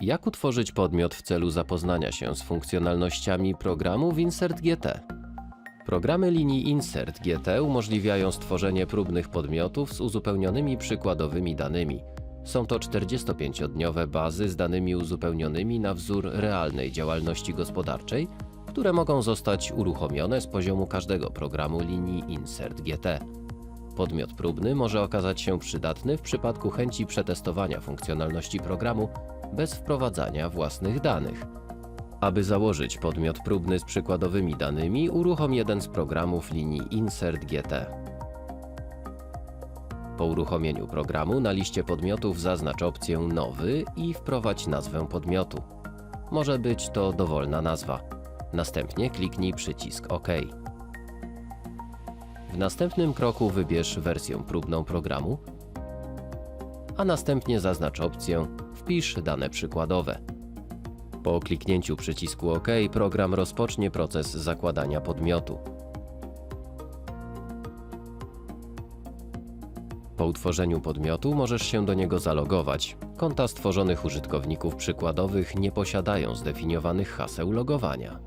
Jak utworzyć podmiot w celu zapoznania się z funkcjonalnościami programu w Insert GT? Programy linii Insert GT umożliwiają stworzenie próbnych podmiotów z uzupełnionymi przykładowymi danymi. Są to 45-dniowe bazy z danymi uzupełnionymi na wzór realnej działalności gospodarczej, które mogą zostać uruchomione z poziomu każdego programu linii Insert GT. Podmiot próbny może okazać się przydatny w przypadku chęci przetestowania funkcjonalności programu bez wprowadzania własnych danych. Aby założyć podmiot próbny z przykładowymi danymi, uruchom jeden z programów linii Insert GT. Po uruchomieniu programu na liście podmiotów zaznacz opcję Nowy i wprowadź nazwę podmiotu. Może być to dowolna nazwa. Następnie kliknij przycisk OK. W następnym kroku wybierz wersję próbną programu, a następnie zaznacz opcję Wpisz dane przykładowe. Po kliknięciu przycisku OK program rozpocznie proces zakładania podmiotu. Po utworzeniu podmiotu możesz się do niego zalogować. Konta stworzonych użytkowników przykładowych nie posiadają zdefiniowanych haseł logowania.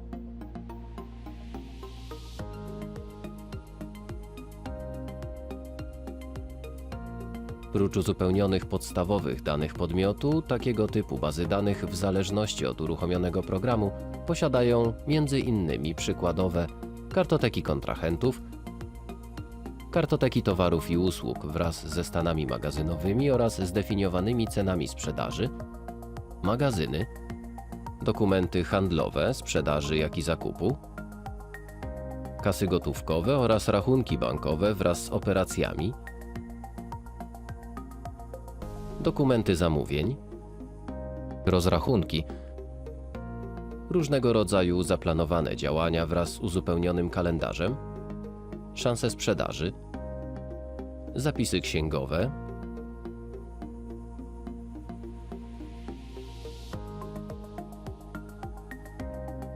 Prócz uzupełnionych podstawowych danych podmiotu, takiego typu bazy danych w zależności od uruchomionego programu posiadają m.in. przykładowe kartoteki kontrahentów, kartoteki towarów i usług wraz ze stanami magazynowymi oraz zdefiniowanymi cenami sprzedaży, magazyny, dokumenty handlowe sprzedaży jak i zakupu, kasy gotówkowe oraz rachunki bankowe wraz z operacjami, dokumenty zamówień, rozrachunki, różnego rodzaju zaplanowane działania wraz z uzupełnionym kalendarzem, szanse sprzedaży, zapisy księgowe,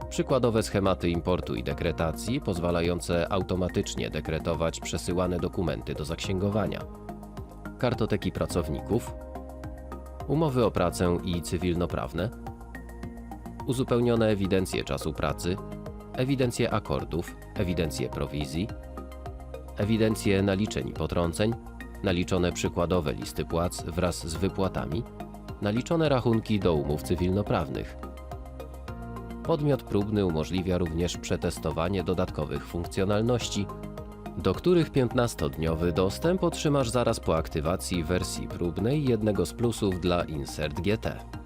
przykładowe schematy importu i dekretacji pozwalające automatycznie dekretować przesyłane dokumenty do zaksięgowania, kartoteki pracowników, umowy o pracę i cywilnoprawne, uzupełnione ewidencje czasu pracy, ewidencje akordów, ewidencje prowizji, ewidencje naliczeń i potrąceń, naliczone przykładowe listy płac wraz z wypłatami, naliczone rachunki do umów cywilnoprawnych. Podmiot próbny umożliwia również przetestowanie dodatkowych funkcjonalności, do których 15-dniowy dostęp otrzymasz zaraz po aktywacji wersji próbnej jednego z plusów dla Insert GT.